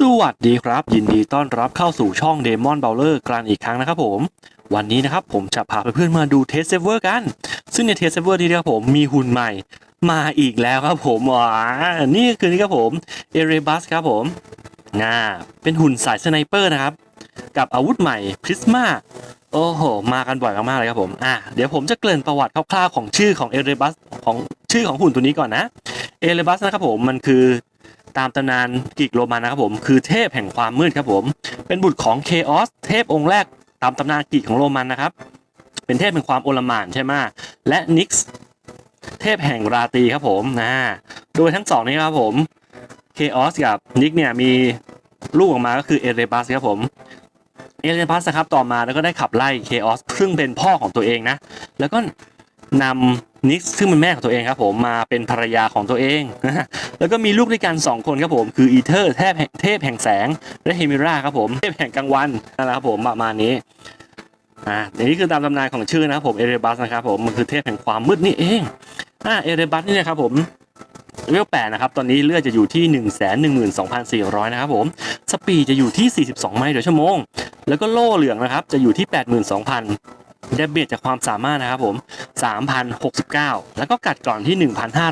สวัสดีครับ ยินดีต้อนรับเข้าสู่ช่อง Demon b o w l e r กันอีกครั้งนะครับผม วันนี้นะครับผมจะพาเพื่อนๆมาดูเทสเซเวอร์กัน ซึ่งในเทสเซเวอร์นี้นะครับผมมีหุ่นใหม่มาอีกแล้วครับผมว้านี่คือนี่ครับผมเอเรบัสครับผมน่าเป็นหุ่นสายสไนเปอร์นะครับ กับอาวุธใหม่พริสมาโอ้โห มากันบ่อยมากๆเลยครับผม อะ เดี๋ยวผมจะเกริ่นประวัติคร่าวๆของชื่อของเอเรบัสของชื่อของหุ่นตัวนี้ก่อนนะ เอเรบัสนะครับผม มันคือ ตามตำนานกรีกโรมันนะครับผม คือเทพแห่งความมืดครับผม เป็นบุตรของเคออสเทพองค์แรกตามตำนานกรีกของโรมันนะครับ เป็นเทพแห่งความโอลหม่านใช่ไหมและนิกส์เทพแห่งราตรีครับผมนะโดยทั้งสองนี้ครับผมเคออสกับนิกเนี่ยมีลูกออกมาก็คือเอเรบัสครับผมเอเรบัสนะครับต่อมาแล้วก็ได้ขับไล่เคออสซึ่งเป็นพ่อของตัวเองนะ แล้วก็นำ นิกซึ่งเป็นแม่ของตัวเองครับผมมาเป็นภรรยาของตัวเอง แล้วก็มีลูกด้วยกัน 2 คนครับผม คืออีเทอร์เทพแห่งเทพแห่งแสง และเฮมิราครับผมเทพแห่งกลางวันนั่นแหละครับผมประมาณนี้อ่าอันนี้คือตามตำนานของชื่อนะครับผมเอเรบัสนะครับผมมันคือเทพแห่งความมืดนี่เองอ่าเอเรบัสนี่นะครับผมเลเวลแปดนะครับ ตอนนี้เลือดจะอยู่ที่ 1 1 2 4 0 0 นะครับผม สปีดจะอยู่ที่ 42 ไมล์ต่อชั่วโมง แล้วก็โล่เหลืองนะครับ จะอยู่ที่ 82,000 เดเบตจากความสามารถนะครับผม 3,069 แล้วก็กัดก่อนที่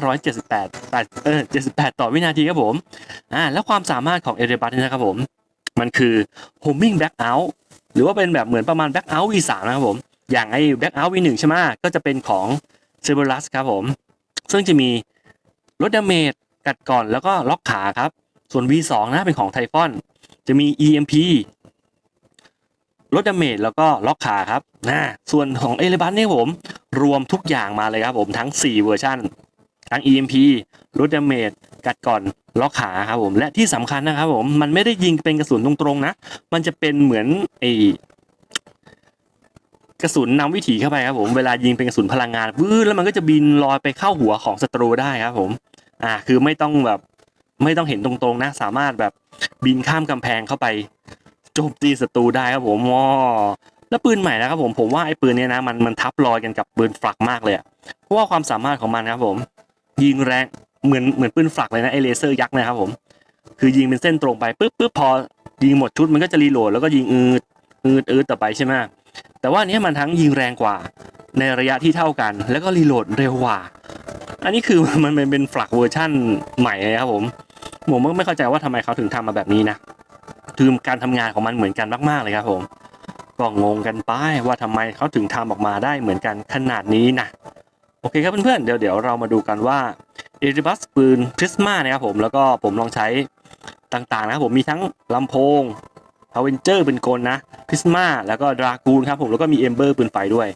1,578แปดเออ78 ต่อวินาทีครับผม อ่า แล้วความสามารถของเอเรบัสนี่นะครับผม มันคือ homing back out หรือว่าเป็นแบบเหมือนประมาณ back out V3 นะครับผม อย่างไอ้ back out V1 ใช่ไหมก็จะเป็นของ c e r b e r u s ครับผม ซึ่งจะมีลดดาเมจกัดก่อนแล้วก็ล็อกขาครับ ส่วน V2 นะเป็นของไทฟอน จะมี EMP ลดดาเมจแล้วก็ล็อกขาครับนะส่วนของเอเลบัสเนี่ยผมรวมทุกอย่างมาเลยครับผมทั้ง 4 เวอร์ชันทั้ง EMP ลดดาเมจกัดก่อนล็อกขาครับผมและที่สำคัญนะครับผมมันไม่ได้ยิงเป็นกระสุนตรงๆนะ มันจะเป็นเหมือนไอกระสุนนำวิถีเข้าไปครับผมเวลายิงเป็นกระสุนพลังงานวื้อแล้วมันก็จะบินลอยไปเข้าหัวของศัตรูได้ครับผมอ่าคือไม่ต้องแบบไม่ต้องเห็นตรงๆนะ สามารถแบบบินข้ามกำแพงเข้าไป โจมตีศัตรูได้ครับผมว้าแล้วปืนใหม่นะครับผมผมว่าไอ้ปืนเนี้ยนะมันมันทับรอยกันกับปืนฝักมากเลยเพราะว่าความสามารถของมันครับผม ยิงแรงเหมือนเหมือนปืนฝักเลยนะไอเลเซอร์ยักษ์นะครับผม คือยิงเป็นเส้นตรงไปปุ๊บปุ๊บพอยิงหมดชุดมันก็จะรีโหลดแล้วก็ยิงอืดอืดอืดต่อไปใช่ไหมแต่ว่าอันเนี้ยมันทั้งยิงแรงกว่า ในระยะที่เท่ากัน แล้วก็รีโหลดเร็วกว่า อันนี้คือมันเป็นเป็นฝักเวอร์ชั่นใหม่เลยครับผมผมก็ไม่เข้าใจว่าทำไมเขาถึงทำมาแบบนี้นะ คือการทำงานของมันเหมือนกันมาก ๆ เลยครับผม ก็งงกันไปว่าทำไมเขาถึงทำออกมาได้เหมือนกันขนาดนี้นะโอเคครับเพื่อนๆเดี๋ยวเดี๋ยวเรามาดูกันว่าเอริบัสปืนพริสมานะครับผมแล้วก็ผมลองใช้ต่างๆนะครับผมมีทั้งลำโพงพาวเวนเจอร์เป็นกลนะพริสมาแล้วก็ดรากูนครับผมแล้วก็มีเอมเบอร์ปืนไฟด้วย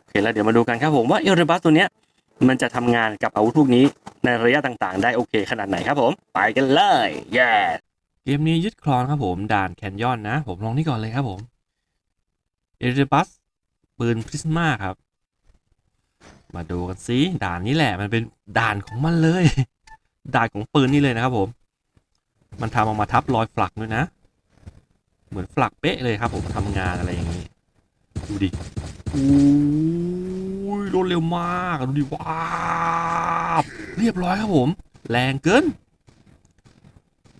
โอเคแล้วเดี๋ยวมาดูกันครับผมว่าเอริบัสตัวเนี้ยมันจะทำงานกับอาวุธพวกนี้ในระยะต่างๆ ได้โอเคขนาดไหนครับผม ไปกันเลยเย้ เกมนี้ยึดครองครับผมด่านแคนยอนนะ ผมลองนี่ก่อนเลยครับผมเอเรบัสปืนพริสมาครับ มาดูกันซิด่านนี้แหละมันเป็นด่านของมันเลย ด่านของปืนนี่เลยนะครับผม มันทำออกมาทับรอยฝักด้วยนะ เหมือนฝักเป๊ะเลยครับ ผมทำงานอะไรอย่างนี้ดูดิอู้ยรวดเร็วมาก ดูดิว้าเรียบร้อยครับผม แรงเกิน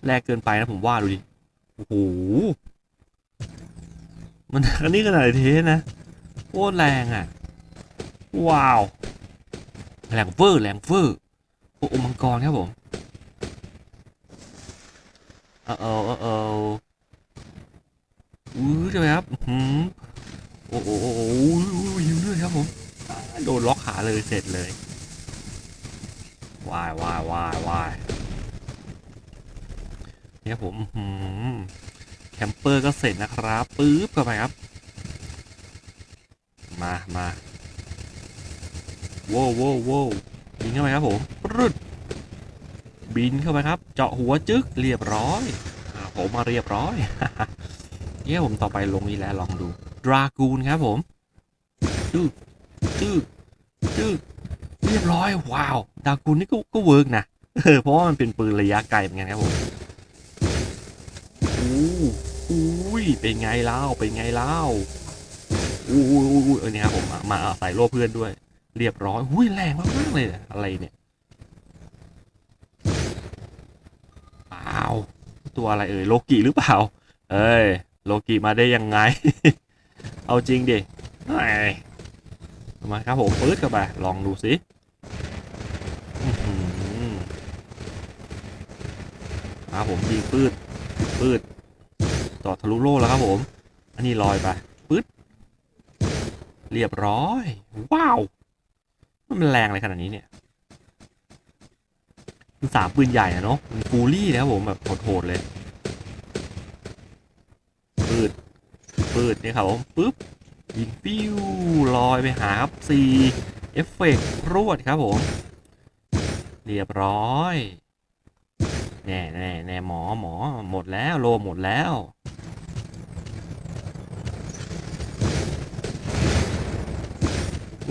แรงเกินไปนะผมว่าดูดิ โอ้โห มันอันนี้ขนาดเทสนะโคตรแรงอะ ว้าว แรงเวอร์แรงเวอร์โอ้มังกรครับผมเออเออเออเอออู้ใช่ไหมครับอื้อหือโอ้โหโอ้โหหิวเลือดครับผมโดนล็อกขาเลยเสร็จเลยวายวายวายวาย นี่ครับผมแคมเปอร์ก็เสร็จนะครับปึ๊บเข้าไปครับ มามาโว้วโว้วโว้บินเข้าไปครับผมรึดบินเข้าไปครับ เจาะหัวจึ๊กเรียบร้อยผมมาเรียบร้อยเยี่ยผมต่อไปลงนี้แล้วลองดูดรากูนครับผมจึ๊กจึ๊กจึ๊กเรียบร้อยว้าวดรากูนนี่ก็ก็เวิร์กนะเออเพราะว่ามันเป็นปืนระยะไกลเหมือนกันครับผม อู้อุ้ยเป็นไงเล่าเป็นไงเล่าอู้อู้เออเนี่ยครับผมมามาใส่โล่เพื่อนด้วย เรียบร้อยอุ้ยแรงมากๆเลยเนี่ยอะไรเนี่ยอ้าวตัวอะไรเอ่ยโลกิหรือเปล่า เอ้ยโลกิมาได้ยังไง เอาจริงดิมาครับผมปื๊ดเข้าไปลองดูสิอื้อหือมาผมยิงปื๊ดปื๊ด ต่อทะลุโล่แล้วครับผม อันนี้ลอยไปปื๊ดเรียบร้อย ว้าว มันแรงอะไรขนาดนี้เนี่ยมันสามปืนใหญ่อะเนาะมันฟูลี่นะครับผมแบบโหดๆเลยปืดปืดนี่ครับผมปึ๊บยิงปิ้วลอยไปหาครับสี่เอฟเฟกต์รวดครับผม เรียบร้อยแน่แน่แน่หมอหมอหมดแล้วโลหมดแล้ว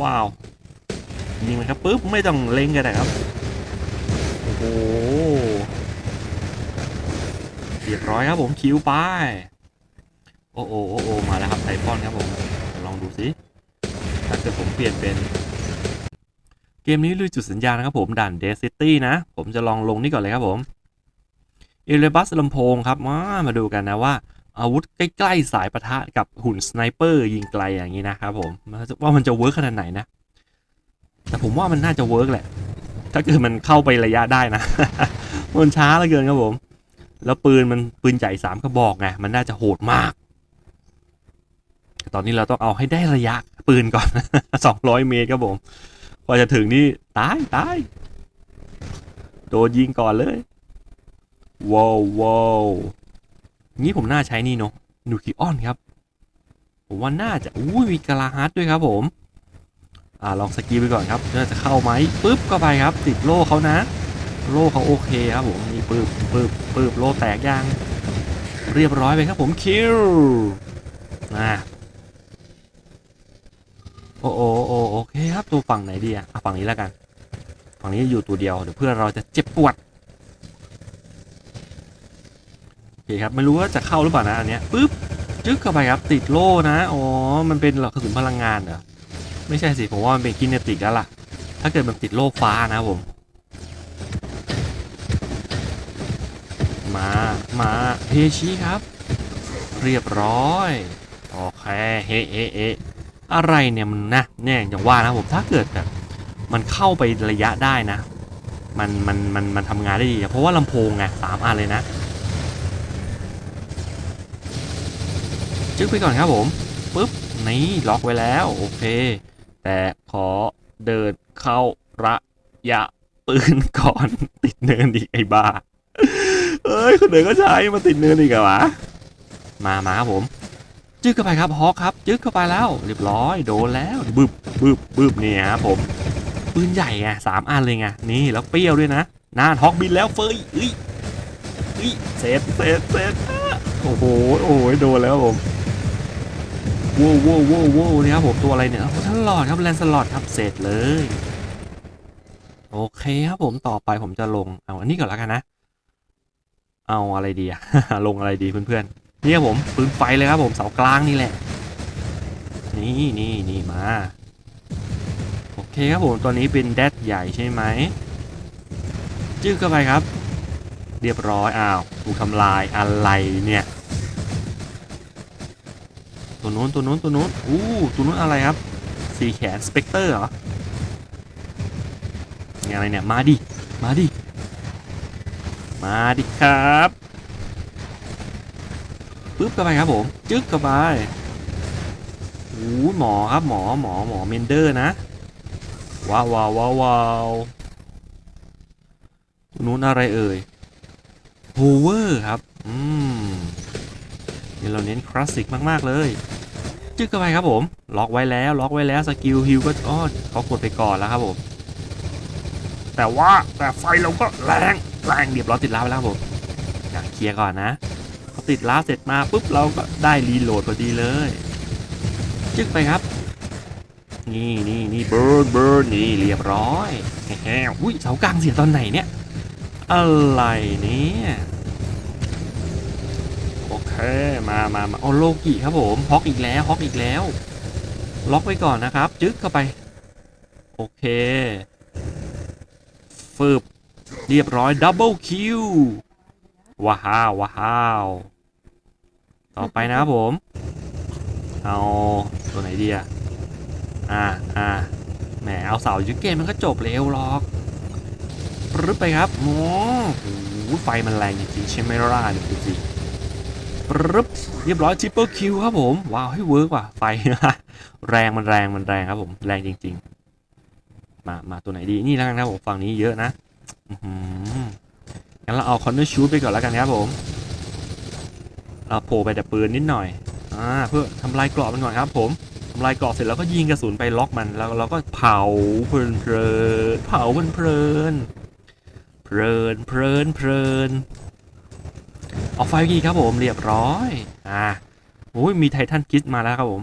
ว้าวยิงมันครับปึ๊บไม่ต้องเล็งกันนะครับ โอ้โหเรียบร้อยครับผมคิวไปโอ้โอโอ้โอมาแล้วครับไทฟอนครับผมลองดูสิถ้าเกิดผมเปลี่ยนเป็น เกมนี้ลุยจุดสัญญาณนะครับผมด่านเดซิตี้นะ ผมจะลองลงนี่ก่อนเลยครับผมเอเลบัสลำโพงครับมามาดูกันนะว่า อาวุธใกล้ๆสายปะทะกับหุ่นสไนเปอร์ยิงไกลอย่างนี้นะครับผมว่ามันจะเวิร์กขนาดไหนนะ แต่ผมว่ามันน่าจะเวิร์กแหละ ถ้าเกิดมันเข้าไประยะได้นะ มันช้าเหลือเกินครับผม แล้วปืนมันปืนใหญ่สามกระบอกไงมันน่าจะโหดมาก ตอนนี้เราต้องเอาให้ได้ระยะปืนก่อนสองร้อยเมตรครับผมกว่าจะถึงนี่ตายตายโดนยิงก่อนเลยว้าวว้าว งี้ผมน่าใช้นี่เนาะนูคิออนครับ ผมว่าน่าจะอุ้ยมีกาลาฮาร์ดด้วยครับผม อ่าลองสกีไปก่อนครับน่าจะเข้าไหมปึ๊บก็ไปครับ ติดโล่เขานะ โล่เขาโอเคครับผมนี่ปึ๊บปึ๊บปึ๊บโล่แตกยังเรียบร้อยไปครับผมคิวนะโอ้โอโอโอเคครับตัวฝั่งไหนดีอะอะฝั่งนี้แล้วกัน ฝั่งนี้อยู่ตัวเดียวเดี๋ยวเพื่อนเราจะเจ็บปวดโอเคครับไม่รู้ว่าจะเข้าหรือเปล่านะอันเนี้ยปึ๊บจึ๊กเข้าไปครับติดโล่นะอ๋อมันเป็นกระสุนพลังงานเหรอไม่ใช่สิผมว่ามันเป็นกินเนติกแล้วล่ะ ถ้าเกิดมันติดโลกฟ้านะผมมามาเฮชิครับ เรียบร้อยโอเคเฮเอเออะไรเนี่ยมันนะเนี่ยอย่างว่านะผมถ้าเกิดแบบมันเข้าไประยะได้นะ มันมันมันมันทำงานได้ดีเพราะว่าลำโพงไงสามอันเลยนะ จึ๊กไปก่อนครับผมปุ๊บนี่ล็อกไว้แล้วโอเค แต่ขอเดินเข้าระยะปืนก่อนติดเนินอีกไอ้บ้าเอ้ยคนอื่นก็ใช้มาติดเนินอีกเหรอวะมามาครับผมจึ๊กเข้าไปครับฮอกครับจึ๊กเข้าไปแล้วเรียบร้อยโดนแล้วบึบบึบบึบเนี่ยครับผมปืนใหญ่ไงสามอันเลยไงนี่แล้วเปรี้ยวด้วยนะนานฮอกบินแล้วเฟยเอ้ยเอ้ยเซฟเซฟเซฟอะ โอ้โหโอ้โหโดนแล้วผมว้าวว้าวว้าวว้าวนี่ครับผมตัวอะไรเนี่ยท่านหลอดครับแลนสลอดครับเสร็จเลย โอเคครับผมต่อไปผมจะลงเอาอันนี้ก่อนแล้วกันนะ เอาอะไรดีอะลงอะไรดีเพื่อนๆนี่ครับผมปืนไฟเลยครับผมเสากลางนี่แหละ นี่นี่นี่มาโอเคครับผมตัวนี้เป็นแดดใหญ่ใช่ไหมจึ๊กเข้าไปครับ เรียบร้อย อ้าว ถูกทำลายอะไรเนี่ย ตัวนู้นตัวนู้นตัวนู้นอู้ตัวนู้นอะไรครับ สีแขนสเปกเตอร์เหรอนี่อะไรเนี่ย มาดิ มาดิ มาดิครับปึ๊บเข้าไปครับผม จึ๊กเข้าไปอู้หมอครับหมอหมอหมอเมนเดอร์นะ ว้าวว้าวว้าวว้าวตัวนู้นอะไรเอ่ย โฮเวอร์ครับ อืมนี่เราเน้นคลาสสิกมาก ๆ เลย จึ๊กเข้าไปครับผม ล็อกไว้แล้ว ล็อกไว้แล้ว สกิลฮิลก็อ๋อเขากดไปก่อนแล้วครับผม แต่ว่าแต่ไฟเราก็แรงแรงเรียบร้อยติดล้าไปแล้วครับผมอยากเคลียร์ก่อนนะพอติดล้าเสร็จมาปุ๊บเราก็ได้รีโหลดพอดีเลย จึ๊กไปครับ นี่นี่นี่เบิร์นเบิร์นนี่เรียบร้อยแฮมอุ้ยเสากลางเสียตอนไหนเนี่ย อะไรเนี่ยโอเคมามามาโอโลกิครับผมฮอกอีกแล้วฮอกอีกแล้ว ล็อกไว้ก่อนนะครับ จึ๊กเข้าไป โอเคฟืบเรียบร้อยดับเบิลคิวว้าวว้าวต่อไปนะครับผม เอาตัวไหนดีอะอ่าอ่าแหมเอาเสายึดเกมมันก็จบเร็วหรอก รึบไปครับโอ้โหไฟมันแรงจริงๆใช่ไหมล่ะดูสิรึบเรียบร้อยทริปเปิลคิวครับผม ว้าวให้เวิร์กว่ะไฟแรงมันแรงมันแรงครับผม แรงจริง ๆ มามาตัวไหนดีนี่แล้วกันครับผมฝั่งนี้เยอะนะอืงั้นเราเอาคอนเนอร์ชูดไปก่อนแล้วกันครับผมเราโผล่ไปแต่ปืนนิดหน่อยอ่าเพื่อทำลายเกราะมันก่อนครับ ผมทำลายเกราะเสร็จแล้วก็ยิงกระสุนไปล็อกมันแล้วเราก็เผาเพลินเพลินเผาเพลินเพลิน เพลินเพลินเพลินเอาไฟกี่ครับผมเรียบร้อยอ่าโอ้ยมีไททันคิดมาแล้วครับผม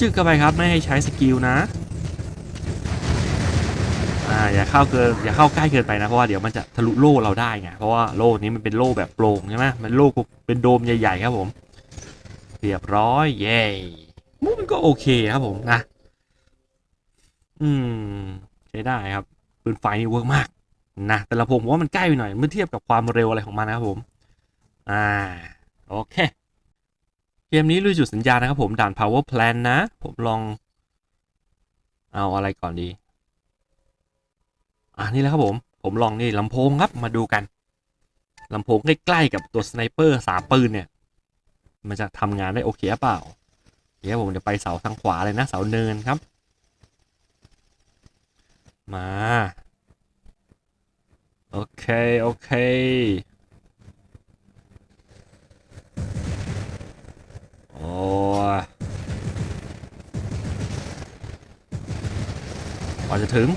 จึกเข้าไปครับไม่ให้ใช้สกิลนะอ่าอย่าเข้าเกินอย่าเข้าใกล้เกินไปนะเพราะว่าเดี๋ยวมันจะทะลุโล่เราได้ไงเพราะว่าโล่นี้มันเป็นโล่แบบโปร่งใช่ไหมมันโล่เป็นโดมใหญ่ๆครับผม เรียบร้อยเย้มันก็โอเคครับผมนะอืมใช้ได้ครับ ปืนไฟนี่เวิร์กมากนะแต่ละผมว่ามันใกล้ไปหน่อยเมื่อเทียบกับความเร็วอะไรของมันนะครับผม อ่า โอเค เกมนี้ลุยจุดสัญญาณนะครับผมด่าน power plan นะ ผมลอง เอาอะไรก่อนดี อ่านี่แหละครับผม ผมลองนี่ลำโพงครับมาดูกันลำโพงใกล้ๆกับตัวสไนเปอร์สามปืนเนี่ย มันจะทำงานได้โอเคเปล่าเดี๋ยวผมจะไปเสาทางขวาเลยนะเสาเนินครับ มา โอเค โอเค โอ้กว่าจะถึง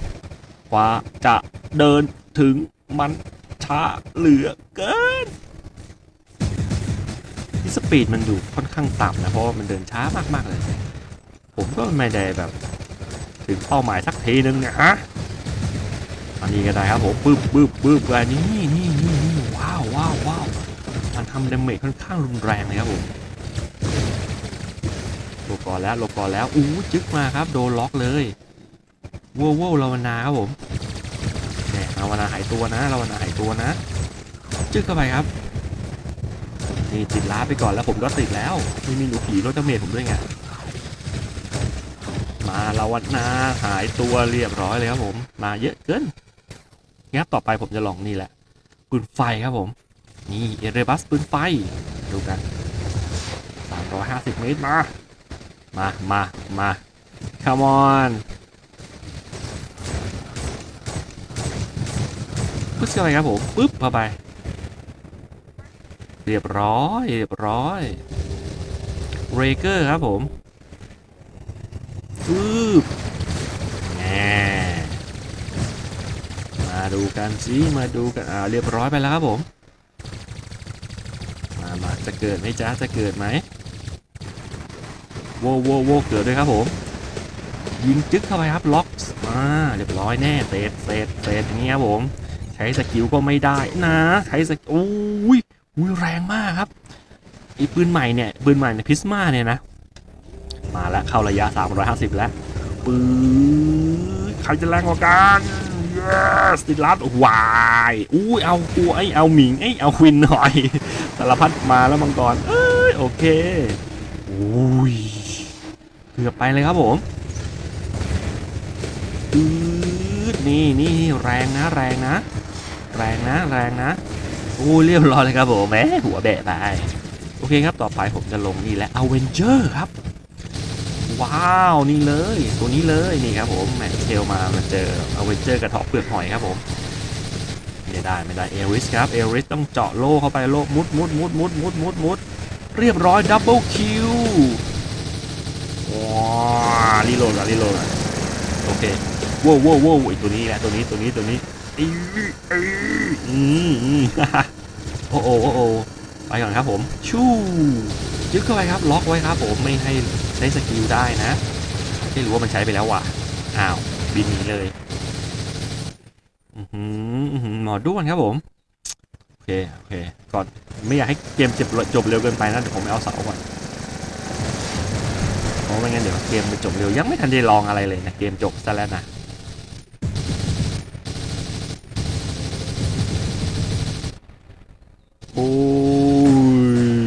กว่าจะเดินถึงมันช้าเหลือเกิน ที่สปีดมันอยู่ค่อนข้างต่ำนะ เพราะว่ามันเดินช้ามากๆเลย ผมก็ไม่ได้แบบ ถึงเป้าหมายสักทีนึงเนี่ยฮะ อันนี้ก็ได้ครับผมปึ๊บปึ๊บปึ๊บอันนี้นี่นี่นี่ว้าวว้าวว้าวมันทำดาเมจค่อนข้างรุนแรงเลยครับผมหลบก่อนแล้วหลบก่อนแล้วอู้จึ๊กมาครับโดนล็อกเลยว้าวว้าวลาวนาครับผมแหมลาวนาหายตัวนะลาวนาหายตัวนะ จึ๊กเข้าไปครับนี่ติดล้าไปก่อนแล้วผมก็ติดแล้วไม่มีหนูผีรถเมทผมด้วยไงมาละวันนาหายตัวเรียบร้อยเลยครับผม มาเยอะเกิน งั้นต่อไปผมจะลองนี่แหละปืนไฟครับผม นี่เอเรบัสปืนไฟ ดูกัน 350 เมตรมา มา มา มา come on ปึ๊บเข้าไปครับผม ปึ๊บเข้าไป เรียบร้อย เรียบร้อย เรเกอร์ครับผมปึ๊บแหมมา ดูกันสิมาดูกันอ่าเรียบร้อยไปแล้วครับผม มามาจะเกิดไหมจ๊ะจะเกิดไหมโวโวโวเกิดด้วยครับผม ยิงจึ๊กเข้าไปครับล็อกมาเรียบร้อยแน่เศษเศษเศษอย่างเงี้ยครับผม ใช้สกิลก็ไม่ได้นะใช้สกิลโอ้ยอุ้ยแรงมากครับไอ้ปืนใหม่เนี่ยปืนใหม่ในพิสมาเนี่ยนะ มาแล้วเข้าระยะ 350 แล้วปืนใครจะแรงกว่ากัน yes ติลัดวายอุ้ยเอากูไอ้เอาหมิงไอ้เอาควินหน่อยสารพัดมาแล้วมังกรเอ้ยโอเคอุ้ยเกือบไปเลยครับผมปืดนี่นี่แรงนะแรงนะ แรงนะแรงนะโอ้เรียบร้อยเลยครับผมแหมหัวแบะไปโอเคครับต่อไปผมจะลงนี่แหละอเวนเจอร์ครับ ว้าวนี่เลย ตัวนี้เลยนี่ครับผมแมทเทลมามาเจอเอเวนเจอร์กระเทาะเปลือกหอยครับผมไม่ได้ไม่ได้เอริสครับเอริสต้องเจาะโล่เข้าไปโล่มุดมุดมุดมุดมุดมุดมุดเรียบร้อยดับเบิลคิวว้ารีโหลดก่อนรีโหลดก่อนโอเคว้าวว้าวว้าวตัวนี้แหละตัวนี้ตัวนี้ตัวนี้อืออืออืมอืมโอ้โอโอ้ไปก่อนครับผมชู่ยึดเข้าไปครับล็อกไว้ครับผมไม่ให้ ใช้สกิลได้นะไม่รู้ว่ามันใช้ไปแล้วว่ะ อ้าว บินหนีเลย หมอด้วนครับผม โอเค โอเค ก่อนไม่อยากให้เกมจบจบเร็วเกินไปนะเดี๋ยวผมเอาเสาก่อนเพราะไม่งั้นเดี๋ยวเกมจะจบเร็วยังไม่ทันได้ลองอะไรเลยนะ เกมจบซะแล้วนะโอ้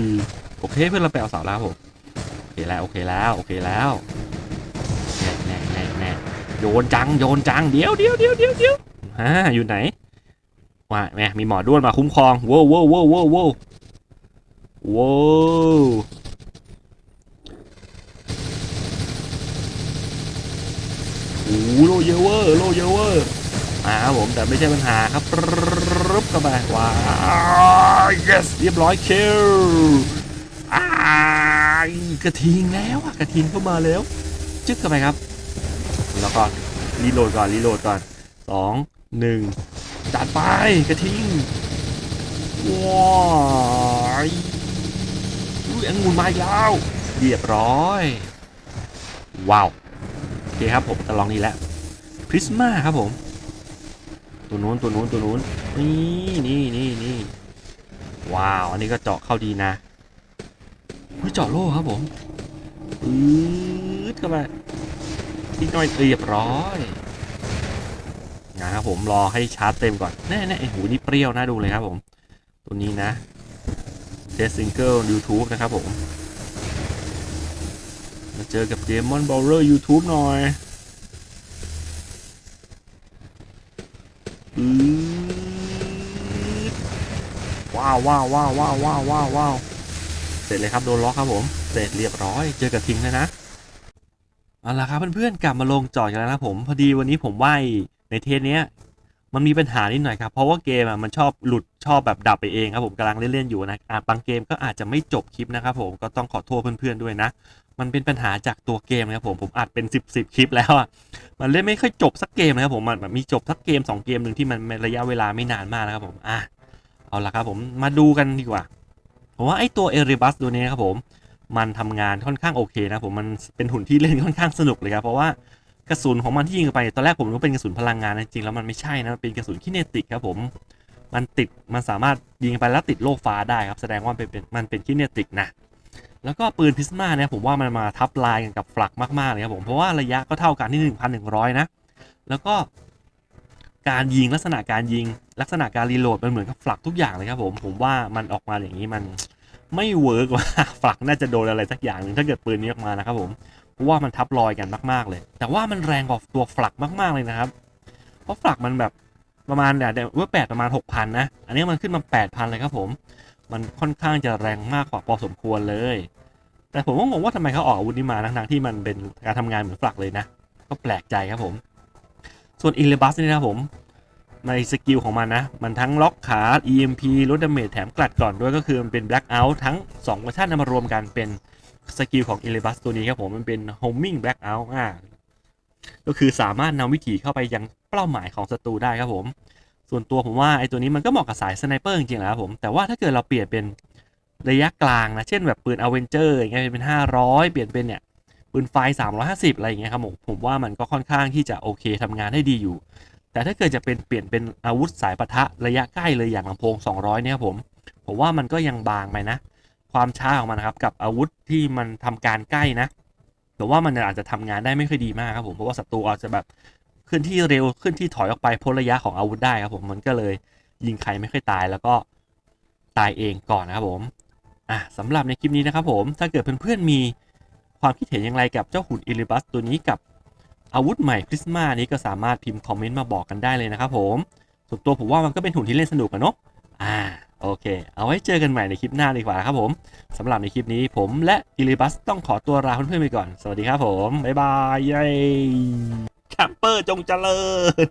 ยโอเคเพื่อนเราไปเอาเสาแล้วผม แล้วโอเคแล้วโอเคแล้วแน่แน่แน่แน่โยนจังโยนจังเดี๋ยวเดี๋ยวเดี๋ยวเดี๋ยวเดี๋ยวฮ่าอยู่ไหนว่าแม่มีหมอด้วนมาคุ้มครองโว้วโว้วโว้วโว้วโว้วโว้วโอ้โหโลเยอะเวอร์โลเยอะเวอร์มาครับผมแต่ไม่ใช่ปัญหาครับรึบเข้าไปว้าว yes เรียบร้อยคิลอ้า กระทิงแล้วอะกระทิงเข้ามาแล้ว จึ๊กเข้าไปครับ แล้วก็รีโหลดก่อนรีโหลดก่อนสองหนึ่งจัดไปกระทิงว้ายอุ้ยองุ่นมาอีกแล้วเรียบร้อย ว้าวโอเคครับผมจะลองนี้แล้วพริสมาครับผม ตัวนู้นตัวนู้นตัวนู้นนี่นี่นี่นี่ว้าว อันนี้ก็เจาะเข้าดีนะ เฮ้ยเจาะโล่ครับผมอืดเข้าไปอีกหน่อยเรียบร้อยนะครับผมรอให้ชาร์จเต็มก่อนแน่แน่ไอหูนี่เปรี้ยวน่าดูเลยครับผม ตัวนี้นะเทสซิงเกิล YouTube นะครับผมมาเจอกับ Demon Bowler YouTube หน่อยอืดว้าวว้าวว้าวว้าวว้าวว้าว ร็จเลยครับโดนล็อกครับผมเสร็จเรียบร้อยเจอกับทิงเลยนะเอาละครับเพื่อนๆกลับมาลงจอดกันแล้วนะครับผมพอดีวันนี้ผมว่ายในเทสเนี้ยมันมีปัญหานิดหน่อยครับเพราะว่าเกมอะมันชอบหลุดชอบแบบดับไปเองครับผมกำลังเล่นๆอยู่นะอาจบางเกมก็อาจจะไม่จบคลิปนะครับผมก็ต้องขอโทษเพื่อนๆด้วยนะ มันเป็นปัญหาจากตัวเกมนะครับผมผมอัดเป็น 10 10คลิปแล้วอะมันเล่นไม่ค่อยจบสักเกมนะครับผมมันแบบมีจบสักเกม 2 เกมหนึ่งที่มันระยะเวลาไม่นานมากนะครับผมอะเอาละครับผมมาดูกันดีกว่า ผมว่าไอ้ตัวเอริบัสตัวนี้ครับผมมันทำงานค่อนข้างโอเคนะผมมันเป็นหุ่นที่เล่นค่อนข้างสนุกเลยครับเพราะว่ากระสุนของมันที่ยิงไปตอนแรกผมนึกว่าเป็นกระสุนพลังงานนะจริงแล้วมันไม่ใช่นะมันเป็นกระสุนคิเนติกครับผมมันติดมันสามารถยิงไปแล้วติดโลกฟ้าได้ครับแสดงว่ามันเป็นมันเป็นคิเนติกนะแล้วก็ปืนพิสมาเนี่ยผมว่ามันมาทับลายกันกับฟลักมากๆเลยครับผมเพราะว่าระยะก็เท่ากันที่ 1,100 นะ แล้วก็การยิงลักษณะการยิงลักษณะการรีโหลดมันเหมือนกับฟลักทุกอย่างเลยครับผมผมว่ามันออกมาอย่างนี้มัน ไม่เวิร์กว่าฟลักน่าจะโดนอะไรสักอย่างหนึ่งถ้าเกิดปืนนี้ออกมานะครับผมเพราะว่ามันทับรอยกันมากๆเลย แต่ว่ามันแรงกว่าตัวฟลักมากๆเลยนะครับ เพราะฟลักมันแบบประมาณเนี่ยว่าแปดประมาณ6,000นนะ อันนี้มันขึ้นมา8,000เลยครับผม มันค่อนข้างจะแรงมากกว่าพอสมควรเลย แต่ผมก็งงว่าทำไมเขาออกอาวุธนี้มาทั้งๆที่มันเป็นการทำงานเหมือนฝลักเลยนะ ก็แปลกใจครับผม ส่วนอิเลบัสนี่นะผม ในสกิลของมันนะ มันทั้งล็อกขา EMP ลดดาเมจแถมกลัดก่อนด้วยก็คือมันเป็น Blackout ทั้ง2เวอร์ชันนำมารวมกันเป็นสกิลของอิเลบัสตัวนี้ครับผมมันเป็น Homing Blackout อ่าก็คือสามารถนำวิถีเข้าไปยังเป้าหมายของศัตรูได้ครับผม ส่วนตัวผมว่าไอ้ตัวนี้มันก็เหมาะกับสายสไนเปอร์จริงๆนะครับผม แต่ว่าถ้าเกิดเราเปลี่ยนเป็นระยะกลางนะ เช่นแบบปืนอเวนเจอร์อย่างเงี้ยเป็น 500 เปลี่ยนเป็นเนี่ยปืนไฟ 350 อะไรอย่างเงี้ยครับผมผมว่ามันก็ค่อนข้างที่จะโอเคทำงานได้ดีอยู่ แต่ถ้าเกิดจะเป็นเปลี่ยนเป็นอาวุธสายปะทะระยะใกล้เลยอย่างลำโพง 200 เนี่ยครับผมผมว่ามันก็ยังบางไปนะ ความช้าของมันนะครับกับอาวุธที่มันทำการใกล้นะแต่ว่ามันอาจจะทำงานได้ไม่ค่อยดีมากครับผมเพราะว่าศัตรูอาจจะแบบเคลื่อนที่เร็วเคลื่อนที่ถอยออกไปพ้นระยะของอาวุธได้ครับผมมันก็เลยยิงใครไม่ค่อยตายแล้วก็ตายเองก่อนนะครับผมอะสำหรับในคลิปนี้นะครับผมถ้าเกิดเพื่อนๆมีความคิดเห็นอย่างไรกับเจ้าหุ่นอิลิบัสตัวนี้กับ อาวุธใหม่คริสมานี้ก็สามารถพิมพ์คอมเมนต์มาบอกกันได้เลยนะครับผมส่วนตัวผมว่ามันก็เป็นหุ่นที่เล่นสนุกอะเนาะอ่าโอเค เอาไว้เจอกันใหม่ในคลิปหน้าดีกว่าครับผมสำหรับในคลิปนี้ผมและอิลิบัสต้องขอตัวลาเพื่อนๆไปก่อน สวัสดีครับผม บ๊ายบายเย้แคมเปอร์จงเจริญ